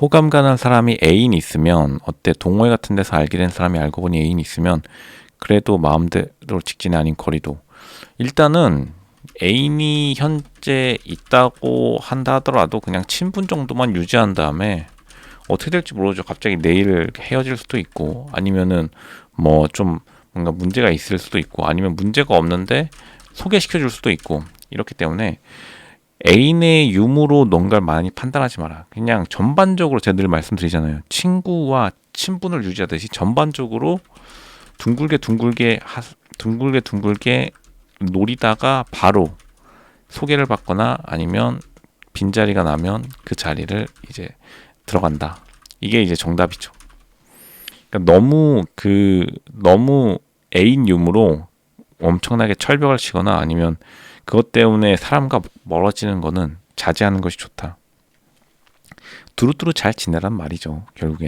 호감 가는 사람이 애인 있으면 어때 동호회 같은 데서 알게 된 사람이 알고 보니 애인 있으면 그래도 마음대로 직진이 아닌 거리도 일단은 애인이 현재 있다고 한다 하더라도 그냥 친분 정도만 유지한 다음에 어떻게 될지 모르죠. 갑자기 내일 헤어질 수도 있고 아니면은 뭐 좀 뭔가 문제가 있을 수도 있고 아니면 문제가 없는데 소개시켜 줄 수도 있고 이렇기 때문에 애인의 유무로 뭔가를 많이 판단하지 마라. 그냥 전반적으로 제가 늘 말씀드리잖아요. 친구와 친분을 유지하듯이 전반적으로 둥글게 둥글게 하, 둥글게 둥글게 노리다가 바로 소개를 받거나 아니면 빈자리가 나면 그 자리를 이제 들어간다. 이게 이제 정답이죠. 그러니까 너무 그 너무 애인 유무로 엄청나게 철벽을 치거나 아니면 그것 때문에 사람과 멀어지는 거는 자제하는 것이 좋다. 두루두루 잘 지내란 말이죠. 결국에.